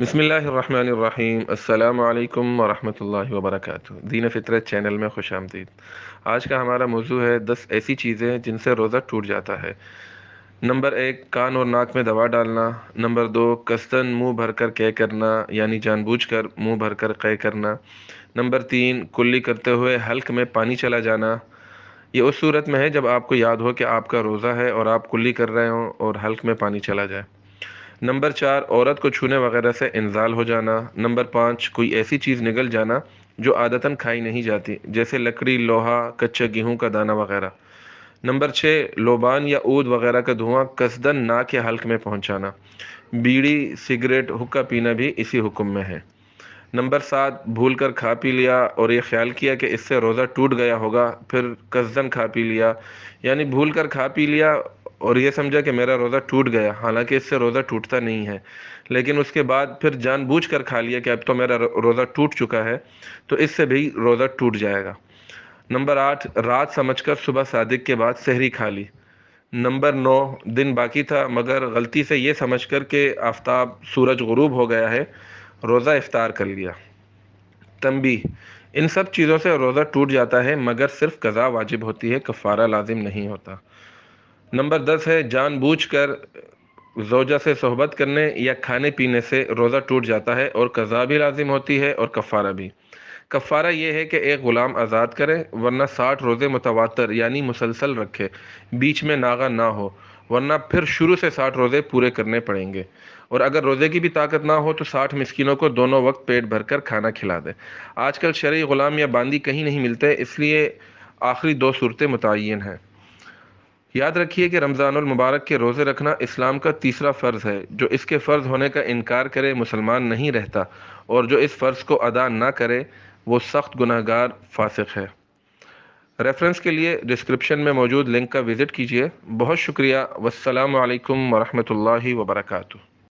बसमीम अल्लाम वरहमल वबरक दीन फ़ितरत चैनल में खुश आमदीद। आज का हमारा मौजू है दस ऐसी चीज़ें जिनसे रोज़ा टूट जाता है। नंबर एक, कान और नाक में दवा डालना। नंबर दो, कस्तन, मुँह भर कर कै करना, यानी जानबूझकर मुँह भर कर कै करना। नंबर तीन, कुल्ली करते हुए हल्क में पानी चला जाना। ये उस सूरत में है जब आपको याद हो कि आपका रोज़ा है और आप कुल्ली कर रहे हों और हल्क में पानी चला जाए। नंबर चार, औरत को छूने वगैरह से इंजाल हो जाना। नंबर पाँच, कोई ऐसी चीज़ निगल जाना जो आदतन खाई नहीं जाती, जैसे लकड़ी, लोहा, कच्चा गेहूँ का दाना वगैरह। नंबर छः लोबान या ऊद वगैरह का धुआँ कसदन नाक या हल्क में पहुंचाना। बीड़ी, सिगरेट, हुक्का पीना भी इसी हुक्म में है। नंबर सात भूल कर खा पी लिया और ये ख्याल किया कि इससे रोज़ा टूट गया होगा, फिर कसदन खा पी लिया। यानी भूल कर खा पी लिया और ये समझा कि मेरा रोज़ा टूट गया। हालाँकि इससे रोज़ा टूटता नहीं है, लेकिन उसके बाद फिर जानबूझ कर खा लिया कि अब तो मेरा रोज़ा टूट चुका है तो इससे भी रोज़ा टूट जाएगा। नंबर आठ, रात समझकर सुबह सादिक के बाद सहरी खा ली। नंबर नौ, दिन बाकी था, मगर गलती से ये समझ कर के आफ्ताब सूरज गरूब हो गया है, रोज़ा इफ्तार कर लिया। तंबी, इन सब चीज़ों से रोज़ा टूट जाता है, मगर सिर्फ़ कज़ा वाजिब होती है, कफ़ारा लाजिम नहीं होता। नंबर दस है, जानबूझकर जोजा से सोहबत करने या खाने पीने से रोज़ा टूट जाता है और कज़ा भी लाजिम होती है और कफ़ारा भी। कफ़ारा ये है कि एक ग़ुलाम आज़ाद करे, वरना साठ रोज़े मुतवातर यानी मुसलसल रखे, बीच में नागा ना हो, वरना फिर शुरू से साठ रोज़े पूरे करने पड़ेंगे। और अगर रोज़े की भी ताकत ना हो तो साठ मिसकिनों को दोनों वक्त पेट भर कर खाना खिला दे। आजकल शरी ग़ुलाम या बांदी कहीं नहीं मिलते, इसलिए आखिरी दो सूरतें मुतन हैं। याद रखिए कि रमज़ान मुबारक के रोज़े रखना इस्लाम का तीसरा फ़र्ज़ है, जो इसके फ़र्ज़ होने का इनकार करे, मुसलमान नहीं रहता, और जो इस फ़र्ज़ को अदा ना करे, वो सख्त गुनाहगार, फासिक है। रेफरेंस के लिए डिस्क्रिप्शन में मौजूद लिंक का विज़िट कीजिए। बहुत शुक्रिया। वालकम वरहमल वर्का